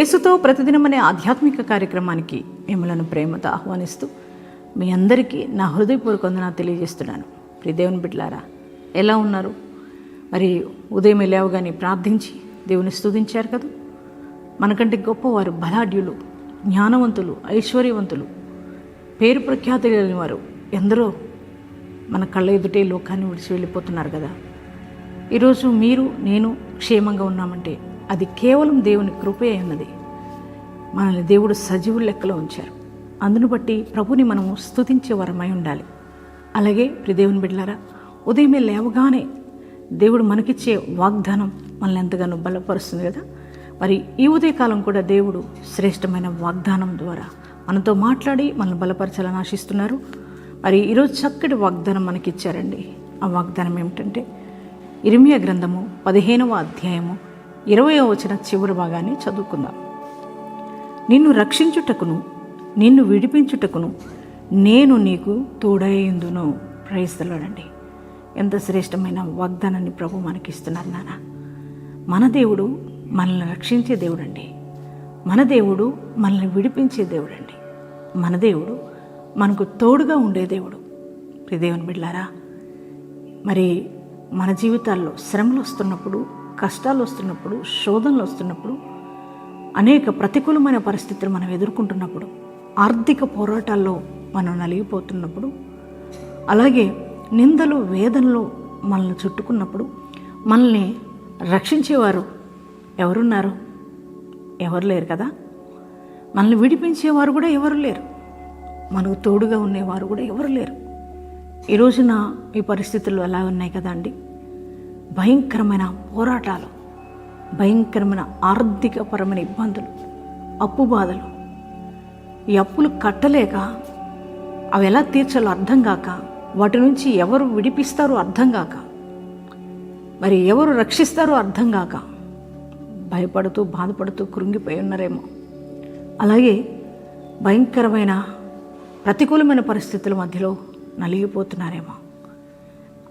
యేసుతో ప్రతిదినం అనే ఆధ్యాత్మిక కార్యక్రమానికి మిమ్మలను ప్రేమతో ఆహ్వానిస్తూ మీ అందరికీ నా హృదయపూర్వక వందనాలు తెలియజేస్తున్నాను. ప్రియ దేవుని బిడ్డలారా ఎలా ఉన్నారు? మరి ఉదయం లేవగానే ప్రార్థించి దేవుని స్తుతించారు కదా? మనకంటే గొప్పవారు బలాఢ్యులు జ్ఞానవంతులు ఐశ్వర్యవంతులు పేరు ప్రఖ్యాతి కలిగిన వారు ఎందరో మన కళ్ళ ఎదుటే లోకాన్ని విడిచి వెళ్ళిపోతున్నారు కదా. ఈరోజు మీరు నేను క్షేమంగా ఉన్నామంటే అది కేవలం దేవుని కృపే అన్నది. మనల్ని దేవుడు సజీవుల లెక్కలో ఉంచారు. అందును బట్టి ప్రభుని మనము స్తుతించే వరమై ఉండాలి. అలాగే ప్రిదేవుని బిడ్డలారా ఉదయమే లేవగానే దేవుడు మనకిచ్చే వాగ్దానం మనల్ని ఎంతగానో బలపరుస్తుంది కదా. మరి ఈ ఉదయకాలం కూడా దేవుడు శ్రేష్టమైన వాగ్దానం ద్వారా మనతో మాట్లాడి మనల్ని బలపరచాలని ఆశిస్తున్నారు. మరి ఈరోజు చక్కటి వాగ్దానం మనకిచ్చారండి. ఆ వాగ్దానం ఏమిటంటే ఇరిమియా గ్రంథము పదిహేనవ అధ్యాయము ఇరవయో వచన చివరి భాగాన్ని చదువుకుందాం. నిన్ను రక్షించుటకును నిన్ను విడిపించుటకును నేను నీకు తోడయ్యుందును ప్రయత్నలాడండి ఎంత శ్రేష్టమైన వాగ్దానాన్ని ప్రభు మనకిస్తున్నారు నాన్న. మన దేవుడు మనల్ని రక్షించే దేవుడండి. మన దేవుడు మనల్ని విడిపించే దేవుడండి. మన దేవుడు మనకు తోడుగా ఉండే దేవుడు. దేవుని బిడ్లారా మరి మన జీవితాల్లో శ్రమలు వస్తున్నప్పుడు కష్టాలు వస్తున్నప్పుడు శోధనలు వస్తున్నప్పుడు అనేక ప్రతికూలమైన పరిస్థితులు మనం ఎదుర్కొంటున్నప్పుడు ఆర్థిక పోరాటాల్లో మనం నలిగిపోతున్నప్పుడు అలాగే నిందలు వేదనలు మనల్ని చుట్టుకున్నప్పుడు మనల్ని రక్షించేవారు ఎవరున్నారు? ఎవరు లేరు కదా? మనల్ని విడిపించేవారు కూడా ఎవరు లేరు. మనకు తోడుగా ఉండేవారు కూడా ఎవరు లేరు. ఈ రోజున ఈ పరిస్థితులు ఎలా ఉన్నాయి కదా అండి? భయంకరమైన పోరాటాలు భయంకరమైన ఆర్థికపరమైన ఇబ్బందులు అప్పు బాధలు. ఈ అప్పులు కట్టలేక అవి ఎలా తీర్చాలో అర్థం కాక వాటి నుంచి ఎవరు విడిపిస్తారో అర్థం కాక మరి ఎవరు రక్షిస్తారో అర్థం కాక భయపడుతూ బాధపడుతూ కృంగిపోయి ఉన్నారేమో. అలాగే భయంకరమైన ప్రతికూలమైన పరిస్థితుల మధ్యలో నలిగిపోతున్నారేమో.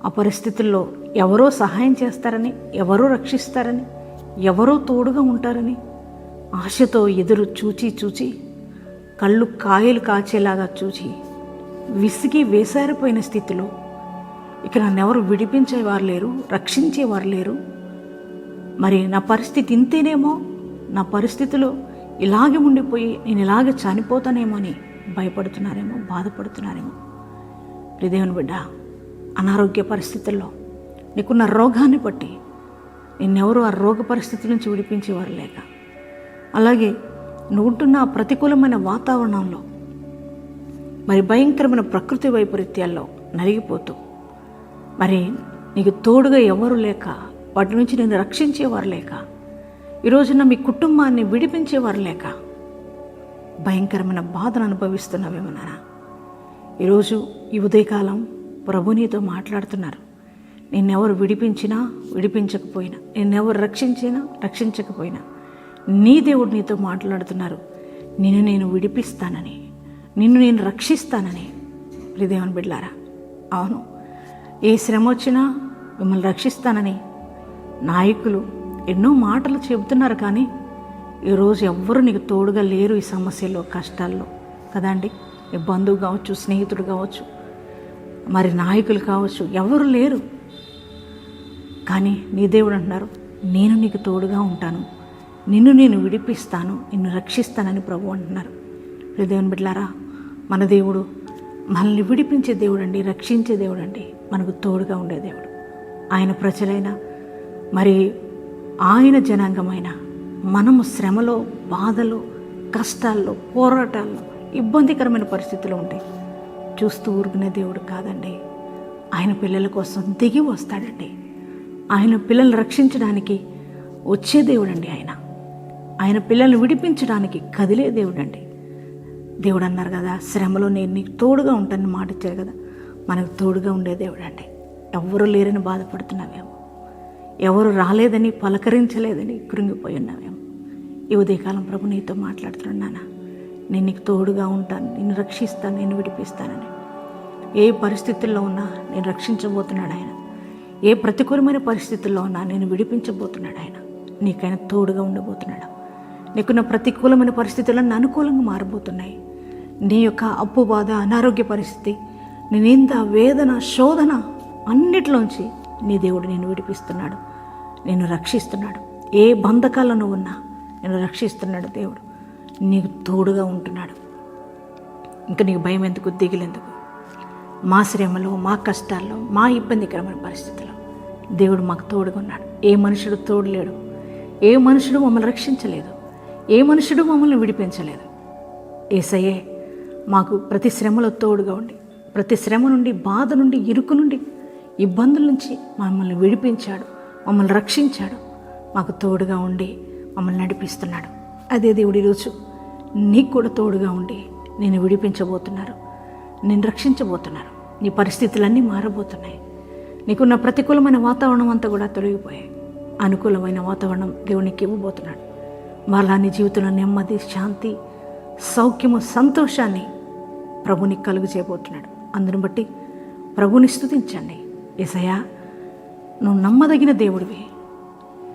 ఆ పరిస్థితుల్లో ఎవరో సహాయం చేస్తారని ఎవరో రక్షిస్తారని ఎవరో తోడుగా ఉంటారని ఆశతో ఎదురు చూచి చూచి కళ్ళు కాయలు కాచేలాగా చూచి విసిగి వేసారిపోయిన స్థితిలో ఇక నన్నెవరు విడిపించేవారు లేరు రక్షించేవారు లేరు. మరి నా పరిస్థితి ఇంతేనేమో? నా పరిస్థితిలో ఇలాగే ఉండిపోయి నేను ఇలాగే చనిపోతానేమో అని భయపడుతున్నారేమో బాధపడుతున్నారేమో. హృదయం బిడ్డ అనారోగ్య పరిస్థితుల్లో. నీకున్న రోగాన్ని బట్టి నిన్నెవరూ ఆ రోగ పరిస్థితి నుంచి విడిపించేవారు లేక. అలాగే నువ్వుంటున్న ఆ ప్రతికూలమైన వాతావరణంలో మరి భయంకరమైన ప్రకృతి వైపరీత్యాల్లో నలిగిపోతూ మరి నీకు తోడుగా ఎవరు లేక వాటి నుంచి నేను రక్షించేవారు లేక ఈరోజున మీ కుటుంబాన్ని విడిపించేవారు లేక భయంకరమైన బాధను అనుభవిస్తున్నావేమో ఈరోజు ఈ ఉదయకాలం ప్రభు నీతో మాట్లాడుతున్నారు. నిన్నెవరు విడిపించినా విడిపించకపోయినా నిన్నెవరు రక్షించినా రక్షించకపోయినా నీ దేవుడు నీతో మాట్లాడుతున్నారు. నిన్ను నేను విడిపిస్తానని నిన్ను నేను రక్షిస్తానని. ప్రిదేవన్ బిడ్లారా అవును ఏ శ్రమ వచ్చినా మిమ్మల్ని రక్షిస్తానని నాయకులు ఎన్నో మాటలు చెబుతున్నారు కానీ ఈరోజు ఎవ్వరు నీకు తోడుగా లేరు ఈ సమస్యల్లో కష్టాల్లో. కదండి నీ బంధువు కావచ్చు స్నేహితుడు కావచ్చు మరి నాయకులు కావచ్చు ఎవరు లేరు. కానీ నీ దేవుడు అంటున్నారు నేను నీకు తోడుగా ఉంటాను. నిన్ను నేను విడిపిస్తాను నిన్ను రక్షిస్తానని ప్రభు అంటున్నారు. దేవుని బిడ్లారా మన దేవుడు మనల్ని విడిపించే దేవుడు అండి రక్షించే దేవుడు అండి మనకు తోడుగా ఉండే దేవుడు. ఆయన ప్రజలైన మరి ఆయన జనాంగమైన మనము శ్రమలో బాధలో కష్టాల్లో పోరాటాల్లో ఇబ్బందికరమైన పరిస్థితులు ఉంటాయి చూస్తూ ఊరుకునే దేవుడు కాదండి. ఆయన పిల్లల కోసం దిగి వస్తాడండి. ఆయన పిల్లల్ని రక్షించడానికి వచ్చే దేవుడండి ఆయన. ఆయన పిల్లల్ని విడిపించడానికి కదిలే దేవుడండి. దేవుడు అన్నారు కదా శ్రమలో నేను నీకు తోడుగా ఉంటానని మాట ఇచ్చారు కదా మనకు తోడుగా ఉండే దేవుడండి. ఎవరు లేరని బాధపడుతున్నావేమో. ఎవరు రాలేదని పలకరించలేదని కృంగిపోయి ఉన్నావేమో. ఈ ఉదయకాలం ప్రభు నీతో మాట్లాడుతున్నానా నేను నీకు తోడుగా ఉంటాను. నిన్ను రక్షిస్తాను నేను విడిపిస్తానని. ఏ పరిస్థితుల్లో ఉన్నా నేను రక్షించబోతున్నాడు ఆయన. ఏ ప్రతికూలమైన పరిస్థితుల్లో ఉన్నా నేను విడిపించబోతున్నాడు ఆయన. నీకైనా తోడుగా ఉండబోతున్నాడు. నీకున్న ప్రతికూలమైన పరిస్థితులన్నీ అనుకూలంగా మారబోతున్నాయి. నీ యొక్క అప్పు బాధ అనారోగ్య పరిస్థితి నీ నింద వేదన శోధన అన్నిటిలోంచి నీ దేవుడు నేను విడిపిస్తున్నాడు. నేను రక్షిస్తున్నాడు. ఏ బంధకాలను ఉన్నా నేను రక్షిస్తున్నాడు దేవుడు. నీకు తోడుగా ఉంటున్నాడు. ఇంకా నీకు భయం ఎందుకు దిగులెందుకు మా శ్రమలో మా కష్టాల్లో మా ఇబ్బందికరమైన పరిస్థితుల్లో దేవుడు మాకు తోడుగా ఉన్నాడు. ఏ మనుషుడు తోడు లేడు. ఏ మనుషుడు మమ్మల్ని రక్షించలేదు. ఏ మనుషుడు మమ్మల్ని విడిపించలేదు. ఏసయ్యే మాకు ప్రతి శ్రమలో తోడుగా ఉండి ప్రతి శ్రమ నుండి బాధ నుండి ఇరుకు నుండి ఇబ్బందుల నుంచి మమ్మల్ని విడిపించాడు మమ్మల్ని రక్షించాడు. మాకు తోడుగా ఉండి మమ్మల్ని నడిపిస్తున్నాడు. అదే దేవుడి రోజు నీకు కూడా తోడుగా ఉండి నేను విడిపించబోతున్నారు. నేను రక్షించబోతున్నారు. నీ పరిస్థితులన్నీ మారబోతున్నాయి. నీకున్న ప్రతికూలమైన వాతావరణం అంతా కూడా తొలగిపోయాయి. అనుకూలమైన వాతావరణం దేవునికి ఇవ్వబోతున్నాడు. మరలా నీ జీవితంలో నెమ్మది శాంతి సౌఖ్యము సంతోషాన్ని ప్రభుని కలుగు చేయబోతున్నాడు. అందుని బట్టి ప్రభుని స్తుతించండి. ఏసయ్యా నువ్వు నమ్మదగిన దేవుడివి.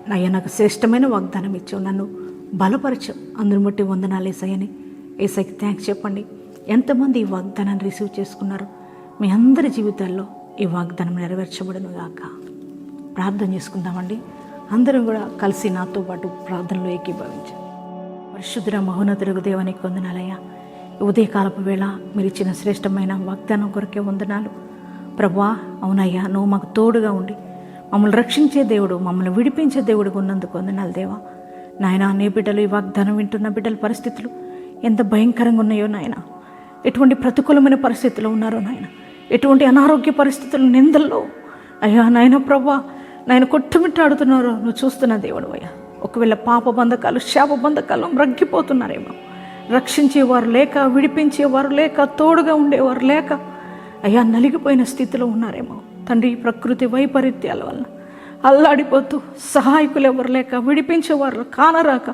నయ్య నాకు శ్రేష్టమైన వాగ్దానం ఇచ్చావు. నన్ను బలపరచు. అందరు బట్టి వందనాలు ఏసయ్యని. ఏసైకి థ్యాంక్స్ చెప్పండి. ఎంతమంది ఈ వాగ్దానాన్ని రిసీవ్ చేసుకున్నారు మీ అందరి జీవితాల్లో ఈ వాగ్దానం నెరవేర్చబడను గాక. ప్రార్థన చేసుకుందామండి. అందరం కూడా కలిసి నాతో పాటు ప్రార్థనలో ఏకీభవించారు పరిశుద్ధ మహోన్నతులకు దేవానికి వందనాలయ్యా. ఉదయకాలపు వేళ మీరు ఇచ్చిన శ్రేష్టమైన వాగ్దానం కొరకే వందనాలు. ప్రభా అవునయ్యా నువ్వు మాకు తోడుగా ఉండి మమ్మల్ని రక్షించే దేవుడు మమ్మల్ని విడిపించే దేవుడు ఉన్నందుకు వందనాలు దేవా. నాయన నీ బిడ్డలు ఈ వాగ్దానం వింటున్న బిడ్డల పరిస్థితులు ఎంత భయంకరంగా ఉన్నాయో నాయన. ఎటువంటి ప్రతికూలమైన పరిస్థితులు ఉన్నారో నాయన. ఎటువంటి అనారోగ్య పరిస్థితులు నిందల్లో. అయ్యా నాయన ప్రభా నాయన కొట్టుమిట్టాడుతున్నారో నువ్వు చూస్తున్న దేవుడు అయ్యా. ఒకవేళ పాప బంధకాలు శాప బంధకాలు మ్రగ్గిపోతున్నారేమో రక్షించేవారు లేక విడిపించేవారు లేక తోడుగా ఉండేవారు లేక అయ్యా నలిగిపోయిన స్థితిలో ఉన్నారేమో. తండ్రి ప్రకృతి వైపరీత్యాల వల్ల అల్లాడిపోతూ సహాయకులు ఎవరు లేక విడిపించేవారు కానరాక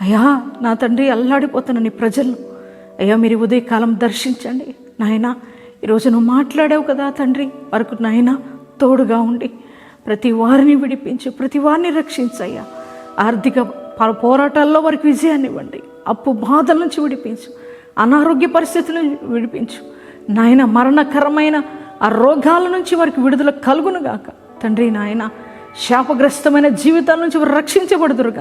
అయ్యా నా తండ్రి అల్లాడిపోతున్న నీ ప్రజలను అయ్యా మీరు ఉదయకాలం దర్శించండి. నాయనా ఈరోజు నువ్వు మాట్లాడావు కదా తండ్రి వరకు నాయనా తోడుగా ఉండి ప్రతి వారిని విడిపించు ప్రతి వారిని రక్షించయ్యా. ఆర్థిక ప- పోరాటాల్లో వారికి విజయాన్ని ఇవ్వండి. అప్పు బాధల నుంచి విడిపించు అనారోగ్య పరిస్థితుల నుంచి విడిపించు. నాయన మరణకరమైన ఆ రోగాల నుంచి వారికి విడుదల కలుగును గాక తండ్రి నాయన శాపగ్రస్తమైన జీవితాల నుంచి వారు రక్షించబడుదురు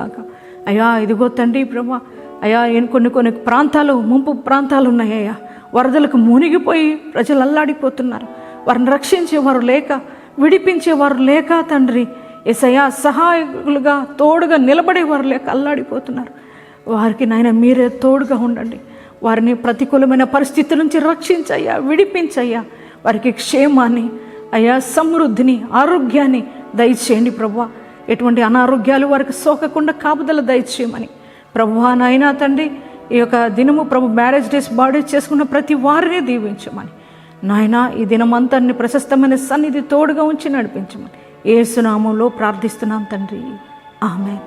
అయ్యా ఇదిగో తండ్రి ప్రభా అయ్యా కొన్ని కొన్ని ప్రాంతాలు ముంపు ప్రాంతాలు ఉన్నాయ్యా వరదలకు మునిగిపోయి ప్రజలు అల్లాడిపోతున్నారు. వారిని రక్షించేవారు లేక విడిపించేవారు లేక తండ్రి. ఎసయా సహాయకులుగా తోడుగా నిలబడేవారు లేక అల్లాడిపోతున్నారు. వారికి నాయన మీరే తోడుగా ఉండండి. వారిని ప్రతికూలమైన పరిస్థితి నుంచి రక్షించయ్యా విడిపించయ్యా. వారికి క్షేమాన్ని అయ్యా సమృద్ధిని ఆరోగ్యాన్ని దయచేయండి ప్రభువ. ఎటువంటి అనారోగ్యాలు వారికి సోకకుండా కాపుదల దయచేయమని. ప్రభువా నాయనా తండ్రి ఈ యొక్క దినము ప్రభు మ్యారేజ్ డేస్ బాడీ చేసుకున్న ప్రతి వారిని దీవించమని. నాయన ఈ దినమంతన్ని ప్రశస్తమైన సన్నిధి తోడుగా ఉంచి నడిపించమని. ఏసునామంలో ప్రార్థిస్తున్నాం తండ్రి. ఆమె